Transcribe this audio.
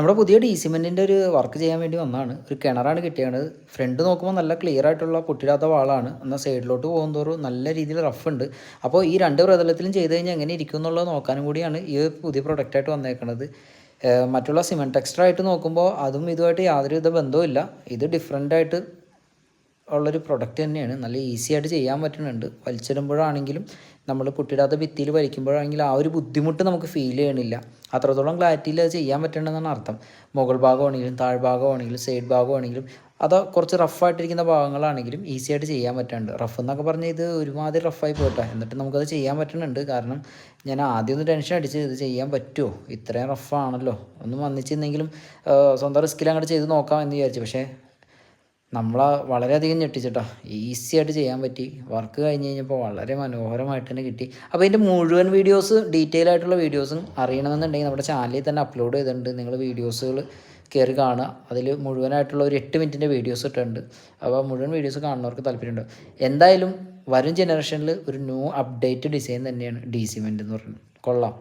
നമ്മുടെ പുതിയ ഡി സിമെന്റിന്റെ ഒരു വർക്ക് ചെയ്യാൻ വേണ്ടി വന്നതാണ് ഒരു കിണറാണ് കിട്ടിയത് ഫ്രണ്ട് നോക്കുമ്പോൾ നല്ല ക്ലിയർ ആയിട്ടുള്ള പൊട്ടിടാത്ത വാളാണ്. എന്നാൽ സൈഡിലോട്ട് പോകുന്നതോറും നല്ല രീതിയിൽ റഫ് ഉണ്ട്. അപ്പോൾ ഈ രണ്ട് പ്രതലത്തിലും ചെയ്ത് കഴിഞ്ഞാൽ എങ്ങനെ ഇരിക്കും എന്നുള്ളത് നോക്കാനും കൂടിയാണ് ഈ പുതിയ പ്രൊഡക്റ്റായിട്ട് വന്നേക്കുന്നത് മറ്റുള്ള സിമെന്റ് ടെക്സ്റ്റർ ആയിട്ട് നോക്കുമ്പോൾ അതും ഇതുമായിട്ട് യാതൊരുവിധ ബന്ധവും ഇത് ഡിഫറെന്റ് ആയിട്ട് ഉള്ളൊരു പ്രൊഡക്റ്റ് തന്നെയാണ്. നല്ല ഈസി ആയിട്ട് ചെയ്യാൻ പറ്റുന്നുണ്ട്. വലിച്ചിടുമ്പോഴാണെങ്കിലും നമ്മൾ കുട്ടിയിടാത്ത ഭിത്തിയിൽ വലിക്കുമ്പോഴാണെങ്കിലും ആ ഒരു ബുദ്ധിമുട്ട് നമുക്ക് ഫീൽ ചെയ്യണില്ല. അത്രത്തോളം ക്ലാരിറ്റിയിൽ അത് ചെയ്യാൻ പറ്റണമെന്നാണ് അർത്ഥം. മുകൾ ഭാഗമാണെങ്കിലും താഴ്ഭാഗമാണെങ്കിലും സൈഡ് ഭാഗമാണെങ്കിലും അത് കുറച്ച് റഫായിട്ടിരിക്കുന്ന ഭാഗങ്ങളാണെങ്കിലും ഈസി ആയിട്ട് ചെയ്യാൻ പറ്റുന്നുണ്ട് റഫ് എന്നൊക്കെ പറഞ്ഞാൽ ഇത് ഒരുമാതിരി റഫായി പോട്ടെ. എന്നിട്ട് നമുക്കത് ചെയ്യാൻ പറ്റുന്നുണ്ട്. കാരണം ഞാൻ ആദ്യം ഒന്ന് ടെൻഷൻ അടിച്ച് ഇത് ചെയ്യാൻ പറ്റുമോ ഇത്രയും റഫാണല്ലോ ഒന്ന് വന്നിച്ചിരുന്നെങ്കിലും സ്വന്തം റിസ്കിൽ അങ്ങോട്ട് ചെയ്ത് നോക്കാം എന്ന് വിചാരിച്ചു. പക്ഷേ നമ്മളെ വളരെയധികം ഞെട്ടിച്ചിട്ടാ. ഈസി ആയിട്ട് ചെയ്യാൻ പറ്റി. വർക്ക് കഴിഞ്ഞ് കഴിഞ്ഞപ്പോൾ വളരെ മനോഹരമായിട്ട് തന്നെ കിട്ടി. അപ്പോൾ ഇതിന്റെ മുഴുവൻ വീഡിയോസ് ഡീറ്റെയിൽ ആയിട്ടുള്ള വീഡിയോസും അറിയണമെന്നുണ്ടെങ്കിൽ നമ്മുടെ ചാനലിൽ തന്നെ അപ്ലോഡ് ചെയ്തിട്ടുണ്ട്. നിങ്ങൾ വീഡിയോസുകൾ കയറി കാണുക. അതിൽ മുഴുവനായിട്ടുള്ള ഒരു എട്ട് മിനിറ്റിന്റെ വീഡിയോസ് ഇട്ടുണ്ട് അപ്പോൾ മുഴുവൻ വീഡിയോസ് കാണുന്നവർക്ക് താല്പര്യമുണ്ട്. എന്തായാലും വരും ജനറേഷനിൽ ഒരു ന്യൂ അപ്ഡേറ്റ് ഡിസൈൻ തന്നെയാണ് ഡി സിമെന്റ് എന്ന് പറയുന്നത്. കൊള്ളാം.